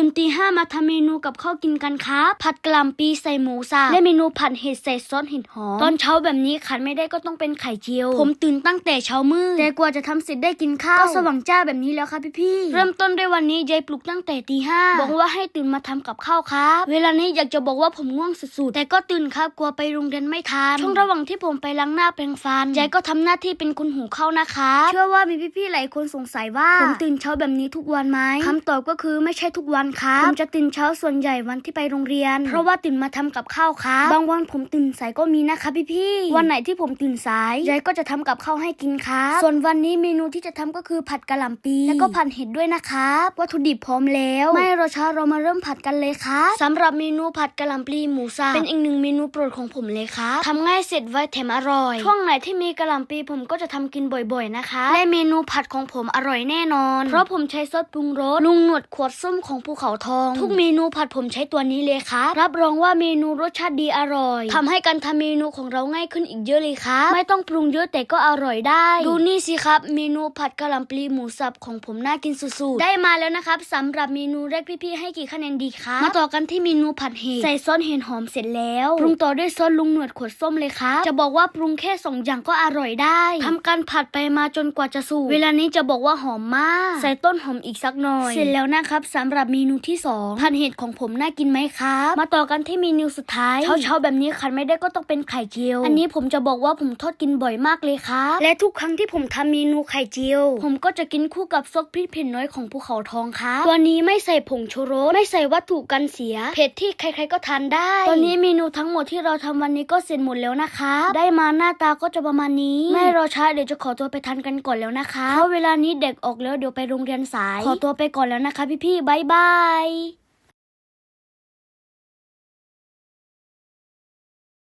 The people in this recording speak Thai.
ตื่นตีห้ามาทำเมนูกับข้าวกินกันครับ ผัดกะหล่ำปีใส่หมูสับและเมนูผัดเห็ดใส่ซอสเห็ดหอม ตอนเช้าแบบนี้ขาดไม่ได้ก็ต้องเป็นไข่เจียว ผมตื่นตั้งแต่เช้ามืดแต่กว่าจะทำเสร็จได้กินข้าวก็สว่างจ้าแบบนี้แล้วครับพี่ๆเริ่มต้นด้วยวันนี้ยายปลุกตั้งแต่ตีห้าบอกว่าให้ตื่นมาทำกับข้าวครับ เวลานี้อยากจะบอกว่าผมง่วงสุดๆแต่ก็ตื่นครับกลัวไปโรงเรียนไม่ทันช่วงระหว่างที่ผมไปล้างหน้าแปรงฟันยายก็ทำหน้าที่เป็นคนหูเข้าวนะคะเชื่อว่ามีพี่ๆหลายคนสงสัยว่า ผมตื่นเช้าแบบนี้ทุกวันไหมคำตอบก็คือไม่ใช่ทุกวันครับผมจะตื่นเช้าส่วนใหญ่วันที่ไปโรงเรียน เพราะว่าตื่นมาทำกับข้าวครับบางวันผมตื่นสายก็มีนะคะพี่ๆวันไหนที่ผมตื่นสายยายก็จะทำกับข้าวให้กินครับส่วนวันนี้เมนูที่จะทำก็คือผัดกะหล่ำปีแล้วก็ผัดเห็ดด้วยนะครับวัตถุดิบพร้อมแล้ว ไม่รอช้าเรามาเริ่มผัดกันเลยครับสำหรับเมนูผัดกะหล่ำปลีหมูสับเป็นอีกหนึ่งเมนูโปรดของผมเลยครับทำง่ายเสร็จไวแถมอร่อยช่วงไหนที่มีกะหล่ำปลีผมก็จะทำกินบ่อยๆนะคะและเมนูผัดของผมอร่อยแน่นอน เพราะผมใช้ซอสปรุงรสลุงหนวดขวดส้มของภูเขาทอง ทุกเมนูผัดผมใช้ตัวนี้เลยครับ รับรองว่าเมนูรสชาติดีอร่อยทำให้การทำเมนูของเราง่ายขึ้นอีกเยอะเลยครับไม่ต้องปรุงเยอะแต่ก็อร่อยได้ ดูนี่สิครับ เมนูผัดกะหล่ำปลีหมูสับของผมน่ากินสุดๆได้มาแล้วนะครับสำหรับเมนูแรกพี่ๆให้กี่คะแนนดีครับมาต่อกันที่เมนูผัดเห็ดใส่ซอสเห็ดหอมเสร็จแล้วปรุงต่อด้วยซอสลุงหนวดขวดส้มเลยครับจะบอกว่าปรุงแค่สองอย่างก็อร่อยได้ทำการผัดไปมาจนกว่าจะสุกเวลานี้จะบอกว่าหอมมาก ใส่ต้นหอมอีกสักหน่อย เสร็จแล้วนะครับสำหรับเมนูที่สองผัดเห็ดของผมน่ากินไหมครับ มาต่อกันที่เมนูสุดท้ายเช้าๆแบบนี้ขาดไม่ได้ก็ต้องเป็นไข่เจียว อันนี้ผมจะบอกว่าผมทอดกินบ่อยมากเลยครับและทุกครั้งที่ผมทำเมนูไข่เจียว ผมก็จะกินคู่กับซอสพริกเผ็ดน้อยของภูเขาทองครับตัวนี้ไม่ใส่ผงชูรสไม่ใส่วัตถุกันเสียเผ็ดที่ใครๆก็ทานได้ตอนนี้เมนูทั้งหมดที่เราทำวันนี้ก็เสร็จหมดแล้วนะคะได้มาหน้าตาก็จะประมาณนี้ ไม่รอช้าเดี๋ยวจะขอตัวไปทานกันก่อนแล้วนะคะเพราะเวลานี้เด็กออกแล้วเดี๋ยวไปโรงเรียนสาย ขอตัวไปก่อนแล้วนะคะ พี่ๆบ๊ายบาย Bye.